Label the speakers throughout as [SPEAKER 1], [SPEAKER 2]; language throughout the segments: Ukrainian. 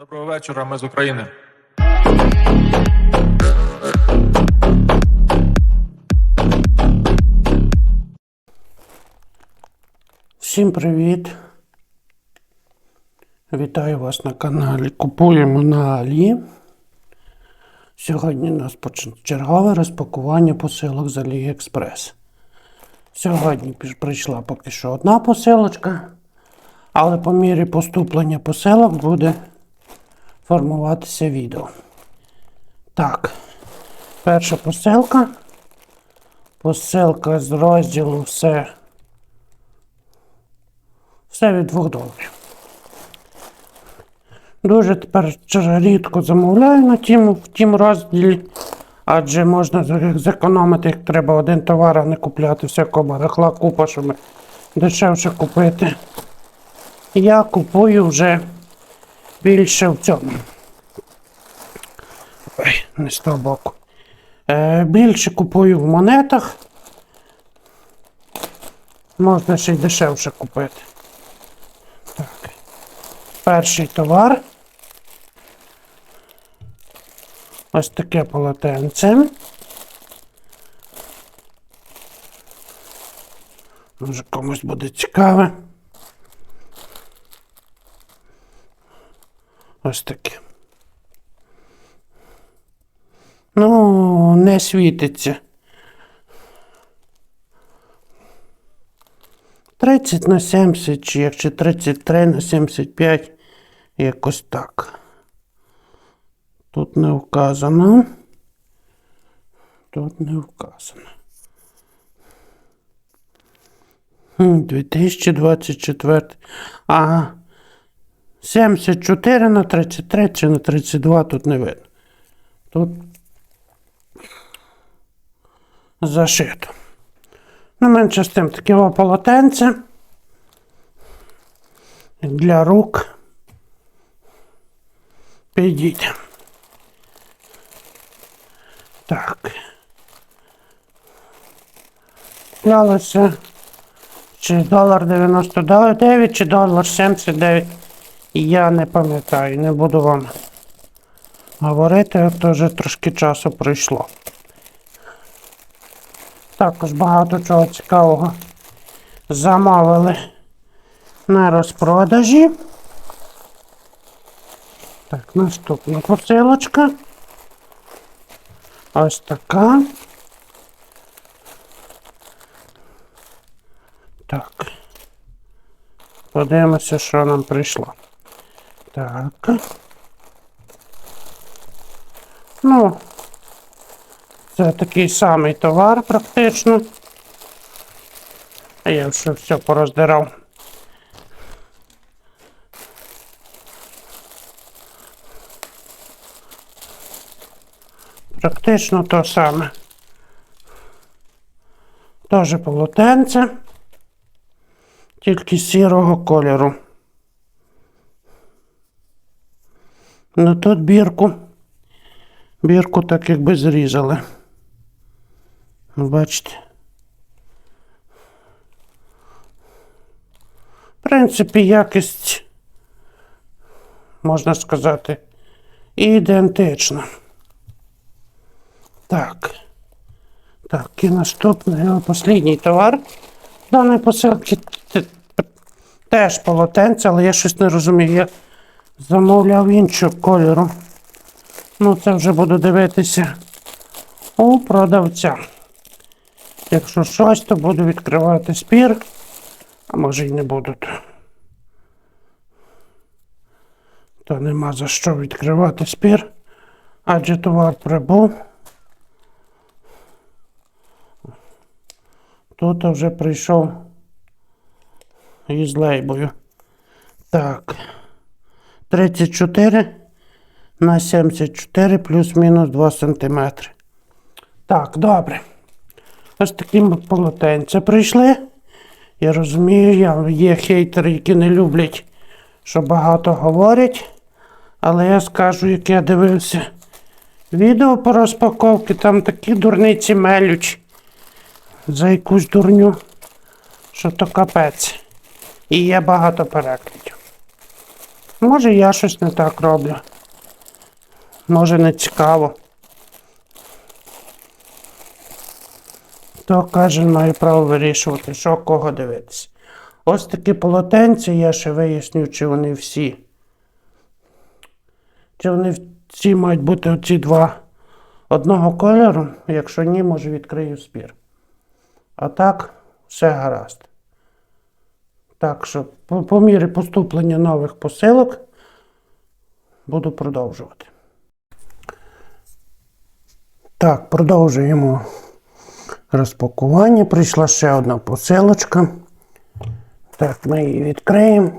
[SPEAKER 1] Доброго вечора, ми з України.
[SPEAKER 2] Всім привіт! Вітаю вас на каналі Купуємо на Алі. Сьогодні у нас чергове розпакування посилок з AliExpress. Сьогодні прийшла поки що одна посилочка, але по мірі поступлення посилок буде формуватися відео. Так, перша посилка. Посилка з розділу все все від 2 доларів. Дуже тепер рідко замовляю на тім, в тім розділі, адже можна зекономити, як треба один товар, а не купляти всякого барахла купа, щоб дешевше купити. Я купую вже більше в цьому. Ой, не з того боку. Е, більше купую в монетах. Можна ще й дешевше купити. Так. Перший товар. Ось таке полотенце. Може комусь буде цікаве. Ось таке. Ну, не світиться. 30 на 70, чи якщо 33 на 75, якось так. Тут не вказано. Тут не вказано. Хм, 2024. Ага. 74 на 33 чи на 32 тут не видно. Тут зашито. Ну, менше з тим таке полотенце для рук. Підійде. Так. Клялося чи долар 99, чи долар 79. Я не пам'ятаю, не буду вам говорити, то вже трошки часу пройшло. Також багато чого цікавого замовили на розпродажі. Так, наступна посилочка. Ось така. Так. Подивимося, що нам прийшло. Так. Ну, це такий самий товар практично. А я вже все пороздирав. Практично то саме. Теж полотенце, тільки сірого кольору. Ну тут бірку. Бірку так якби зрізали. Ну, Бачите. В принципі, якість, можна сказати, ідентична. Так. Так, і наступний останній товар даної посилки теж полотенце, але я щось не розумію. Замовляв іншого кольору. Ну, це вже буду дивитися у продавця. Якщо щось, то буду відкривати спір, а може й не буду. То нема за що відкривати спір, адже товар прибув. Тут вже прийшов із лейбою. Так. 34 на 74 плюс-мінус 2 см. Так, добре. Ось такі полотенця прийшли. Я розумію, є хейтери, які не люблять, що багато говорять. Але я скажу, як я дивився відео по розпаковці, там такі дурниці мелють за якусь дурню, що то капець. І є багато переглядів. Може, я щось не так роблю. Може, не цікаво. То кожен має право вирішувати, що кого дивитися. Ось такі полотенці, я ще виясню, чи вони всі. Чи вони всі мають бути оці два одного кольору. Якщо ні, може відкрию спір. А так, все гаразд. Так що, по, по мірі поступлення нових посилок буду продовжувати. Так, продовжуємо розпакування. Прийшла ще одна посилочка. Так, ми її відкриємо.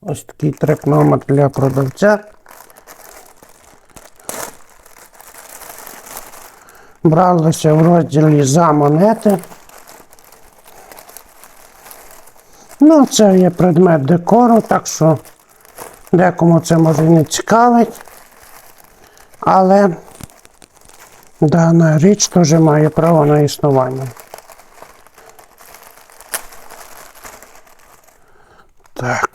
[SPEAKER 2] Ось такий трек номер для продавця. Бралися в розділі за монети. Ну, це є предмет декору, так що декому це може не цікавить. Але дана річ теж має право на існування. Так.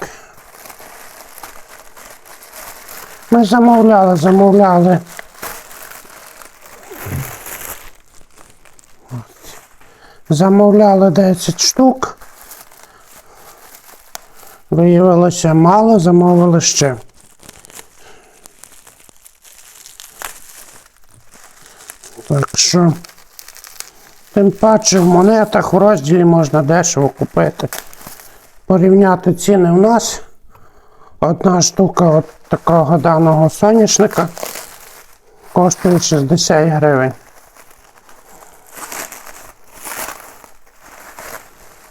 [SPEAKER 2] Ми замовляли, замовляли. Замовляли 10 штук. Виявилося мало, замовили ще. Так що, тим паче в монетах в розділі можна дешево купити. Порівняти ціни у нас. Одна штука от такого даного соняшника коштує 60 гривень.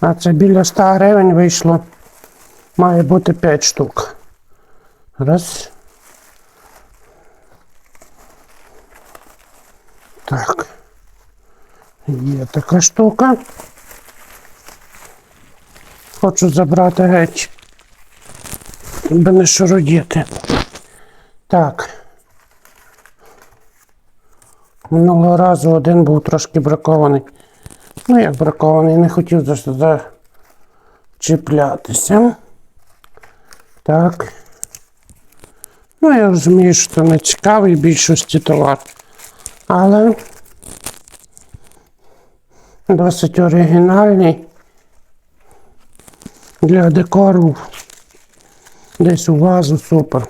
[SPEAKER 2] А це біля 100 гривень вийшло. Має бути 5 штук. Раз. Так. Є така штука. Хочу забрати геть. Би не шурудіти. Так. Минулого разу один був трошки бракований. Ну, як бракований, не хотів за за чіплятися. Так. Ну, я розумію, що це не цікавий більшості товар. Але досить оригінальний для декору десь у вазу супер.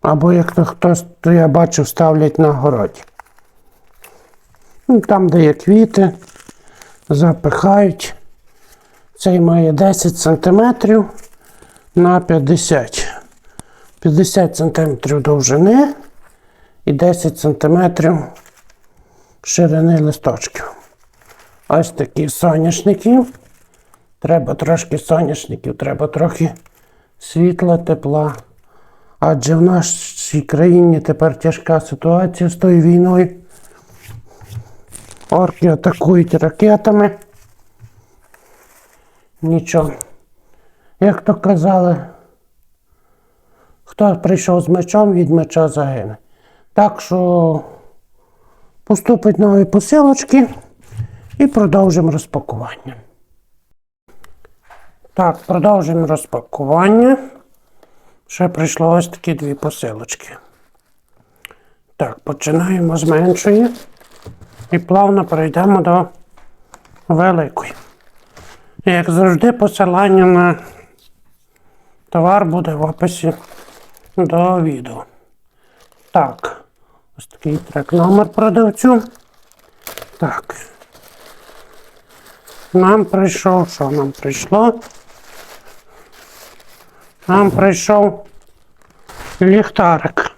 [SPEAKER 2] Або як то хтось, то я бачив, ставлять на городі. Ну, Там, де є квіти, запихають. Цей має 10 см на 50 50 см довжини і 10 см ширини листочків. Ось такі соняшники. Треба трошки соняшників, треба трохи світла, тепла. Адже в нашій країні тепер тяжка ситуація з тою війною. Орки атакують ракетами. Нічого. Як то казали, хто прийшов з мечом, від меча загине. Так що поступить нові посилочки і продовжимо розпакування. Так, продовжуємо розпакування. Ще прийшло ось такі дві посилочки. Так, починаємо з меншої і плавно перейдемо до великої. Як завжди, посилання на товар буде в описі до відео. Так, ось такий трек номер продавцю. Так. Нам прийшов, що нам прийшло? Нам прийшов ліхтарик.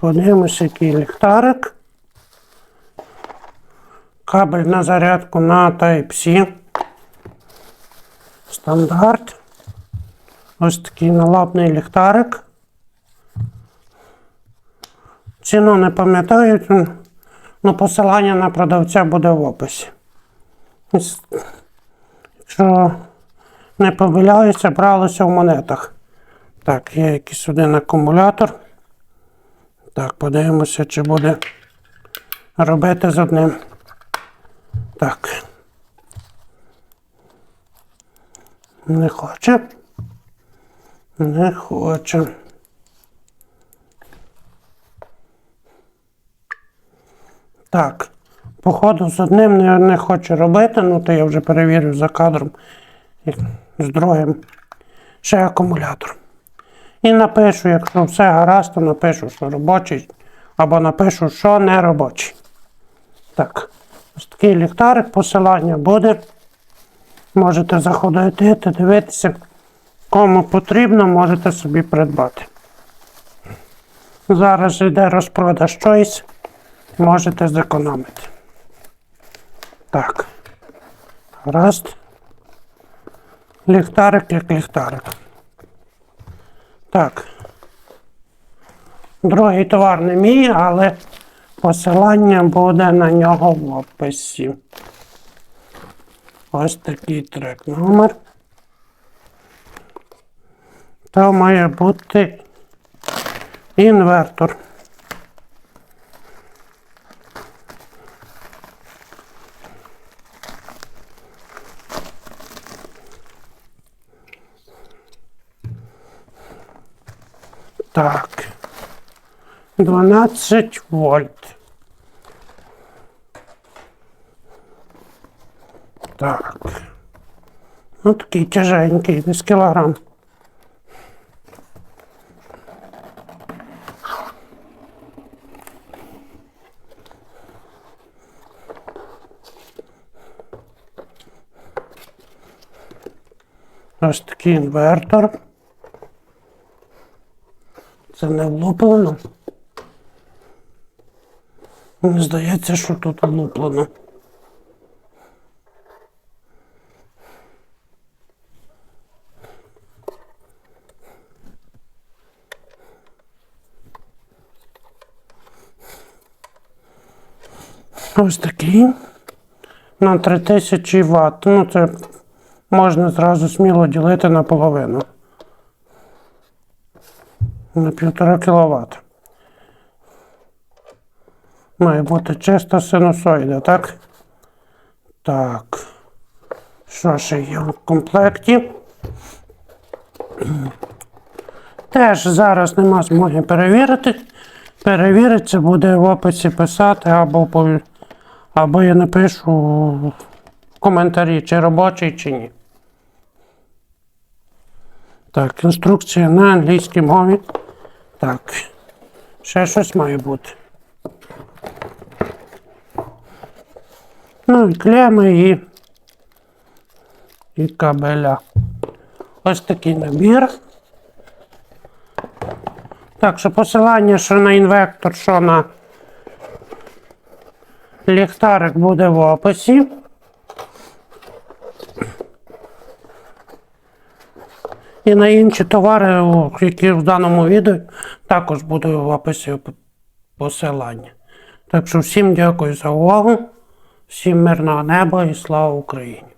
[SPEAKER 2] Подивимося, який ліхтарик. Кабель на зарядку на Type-C. Стандарт. Ось такий налапний ліхтарик. Ціну не пам'ятаю, ну посилання на продавця буде в описі. Якщо не помиляюся, бралося в монетах. Так, є якийсь один акумулятор. Так, подивимося, чи буде робити з одним. Так. Не хоче. Не хоче. Так. Походу з одним не, не хоче робити, ну то я вже перевірю за кадром. З другим ще акумулятор. І напишу, якщо все гаразд, то напишу, що робочий, або напишу, що не робочий. Так, ось такий ліхтарик, посилання буде. Можете заходити, дивитися. Кому потрібно, можете собі придбати. Зараз йде розпродаж Choice, можете зекономити. Так. Гаразд. Ліхтарик як ліхтарик. Так. Другий товар не мій, але посилання буде на нього в описі. Ось такий трек номер. То має бути інвертор. Так. 12 вольт. Так. Ну, такий тяженький, десь кілограм. Ось такий інвертор. Це не влуплено. Здається, що тут влуплено. Ось такий. На 3000 Вт. Ну, це можна зразу сміло ділити на половину. На півтора кіловат. Має бути чиста синусоїда, так? Так. Що ще є в комплекті? Теж зараз нема змоги перевірити. Перевірити буде в описі писати або, або я напишу в коментарі, чи робочий, чи ні. Так, інструкція на англійській мові. Так. Ще щось має бути. Ну і клеми і, і кабеля. Ось такий набір. Так, що посилання, що на інвектор, що на ліхтарик буде в описі. І на інші товари, які в даному відео, також буде в описі посилання. Так що всім дякую за увагу, всім мирного неба і слава Україні!